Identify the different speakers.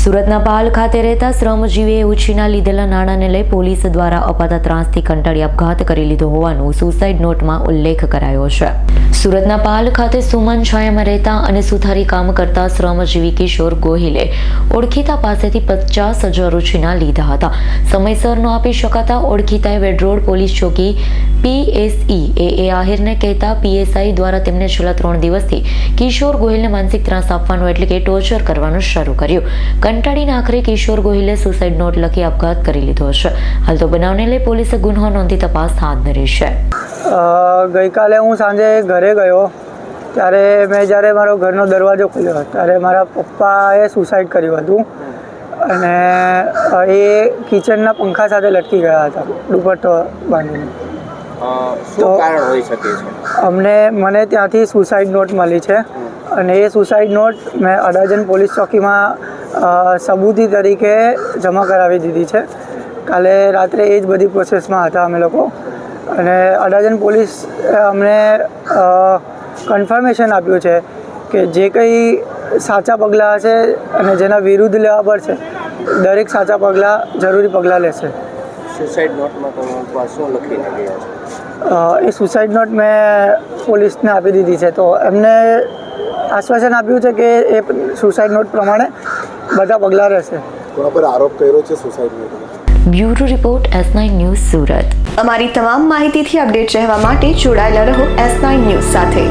Speaker 1: સુરતના પાલ ખાતે રહેતા શ્રમજીવીએ ઉછીના લીધેલા નાણાંને લઈ પોલીસ દ્વારા અપાતા ત્રાસથી કંટાળી આપઘાત કરી લીધો હોવાનું સુસાઇડ નોટમાં ઉલ્લેખ કરાયો છે. સુરતના પાલ ખાતે સુમન છાયામાં રહેતા અને સુથારી કામ કરતા શ્રમજીવી કિશોર ગોહિલે ઓળખીતા પાસેથી પચાસ હજાર ઉછીના લીધા હતા. સમયસર ન આપી શકાતા ઓળખીતાએ વેડરોડ પોલીસ ચોકી પીએસઈ એ એ આહિરને કહેતા પીએસઆઈ દ્વારા તેમને છેલ્લા ત્રણ દિવસથી કિશોર ગોહિલને માનસિક ત્રાસ આપવાનો એટલે કે ટોર્ચર કરવાનું શરૂ કર્યું. કંટાળીને આખરે કિશોર ગોહિલે સુસાઇડ નોટ લખી આપઘાત કરી લીધો છે. હાલ તો બનાવને લઈ પોલીસે ગુનો નોંધી તપાસ હાથ ધરી છે.
Speaker 2: ગઈકાલે હું સાંજે ઘરે ગયો ત્યારે મેં જ્યારે મારો ઘરનો દરવાજો ખોલ્યો ત્યારે મારા પપ્પાએ સુસાઇડ કર્યું હતું. અને એ કિચનના પંખા સાથે લટકી ગયા હતા દુપટ્ટો બાંધીને.
Speaker 3: અ, શું કારણ હોઈ શકે છે?
Speaker 2: અમને મને ત્યાંથી સુસાઇડ નોટ મળી છે. અને એ સુસાઇડ નોટ મેં અડાજન પોલીસ ચોકીમાં સબૂતી તરીકે જમા કરાવી દીધી છે. કાલે રાત્રે એ જ બધી પ્રોસેસમાં હતા અમે લોકો. અને અડાજણ પોલીસ અમને કન્ફર્મેશન આપ્યું છે કે જે કંઈ સાચા પગલાં હશે અને જેના વિરુદ્ધ લેવા પડશે દરેક સાચા પગલાં જરૂરી પગલાં લેશે.
Speaker 3: સુસાઇડ નોટમાં શું લખીને ગયા છો?
Speaker 2: એ સુસાઇડ નોટ મેં પોલીસને આપી દીધી છે. તો એમને આશ્વાસન આપ્યું છે કે એ સુસાઇડ નોટ પ્રમાણે બધા પગલાં રહેશે.
Speaker 4: કોના પર આરોપ કર્યો છે suicide
Speaker 1: bureau report S nine news Surat.
Speaker 5: અમારી તમામ માહિતીથી અપડેટ રહેવા માટે જોડાયેલા રહો એસ નાઇન ન્યૂઝ સાથે.